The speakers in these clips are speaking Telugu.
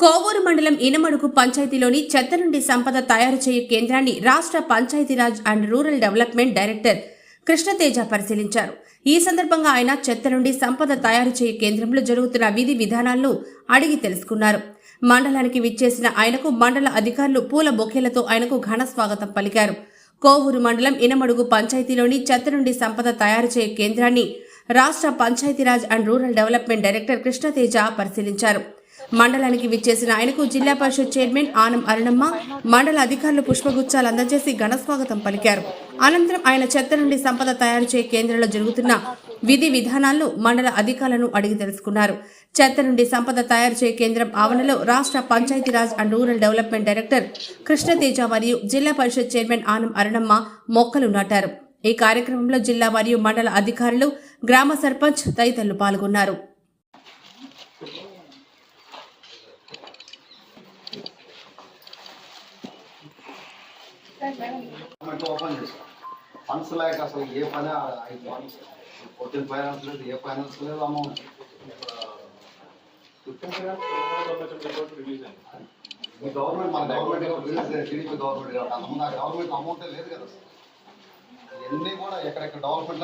కోవూరు మండలం ఇనమడుగు పంచాయతీలోని చెత్త నుండి సంపద తయారు చేయు కేంద్రాన్ని రాష్ట్ర Panchayati Raj and rural development director Krishna Teja పరిశీలించారు. ఈ సందర్భంగా ఆయన చెత్త నుండి సంపద తయారు చేయు కేంద్రంలో జరుగుతున్న విధి విధానాలను అడిగి తెలుసుకున్నారు. మండలానికి విచ్చేసిన ఆయనకు మండల అధికారులు పూల బొకేలతో ఆయనకు ఘన స్వాగతం పలికారు. కోవూరు మండలం ఇనమడుగు పంచాయతీలోని చెత్త నుండి సంపద తయారు చేయు కేంద్రాన్ని రాష్ట్ర Panchayati Raj and rural development director Krishna Teja పరిశీలించారు. మండలానికి విచ్చేసిన ఆయనకు జిల్లా పరిషత్ చైర్మన్ ఆనం అరుణమ్మ మండల అధికారులు పుష్పగుచ్చాలు అందజేసి ఘనస్వాగతం పలికారు. అనంతరం ఆయన చెత్త నుండి సంపద తయారు చేయ కేంద్రంలో జరుగుతున్న విధి విధానాలను మండల అధికారులను అడిగి తెలుసుకున్నారు. చెత్త నుండి సంపద తయారు చేయ కేంద్రం ఆవరణలో రాష్ట్ర Panchayati Raj and rural development director Krishna Teja మరియు జిల్లా పరిషత్ చైర్మన్ ఆనం అరుణమ్మ మొక్కలు నాటారు. ఈ కార్యక్రమంలో జిల్లా మరియు మండల అధికారులు గ్రామ సర్పంచ్ తదితరులు పాల్గొన్నారు. ఓపెన్ చేశారు ఫండ్స్ లేక అసలు ఏ పని అయిపోయింది ఫోర్టీన్ ఫైనాన్స్ లేదు ఏ ఫైనాన్స్ లేదు అమౌంట్ ఈ గవర్నమెంట్ మన గవర్నమెంట్ రిలీజ్ టీడీపీ గవర్నమెంట్ కాబట్టి అంతకుముందు ఆ గవర్నమెంట్ అమౌంటే లేదు కదా అసలు ఇవన్నీ కూడా ఎక్కడెక్కడ డెవలప్మెంట్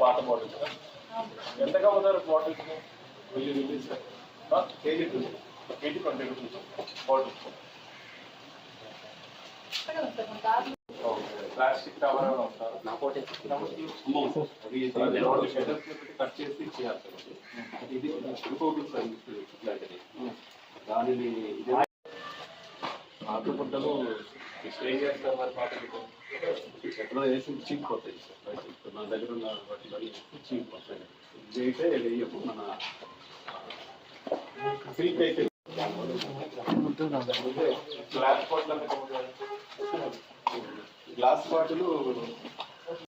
వాటర్ బాటిల్స్ ఎంతగా ఉన్నారు బాటిల్స్ వెయ్యి rupees KG two KG twenty rupees bottle plastic cover నా కట్ చేసి ఇచ్చేయాలి ఇది ఇంకోటి సర్వీస్ దానిని పాత ఏం చేస్తారు మరి పాత ఎక్కడో వేసి చీకిపోతాయి సార్. నా దగ్గర ఉన్న వాటిలో చీకిపోతాయి ఇది అయితే వేయకు మన సిల్క్ అయితే. Glass bottle glass bottle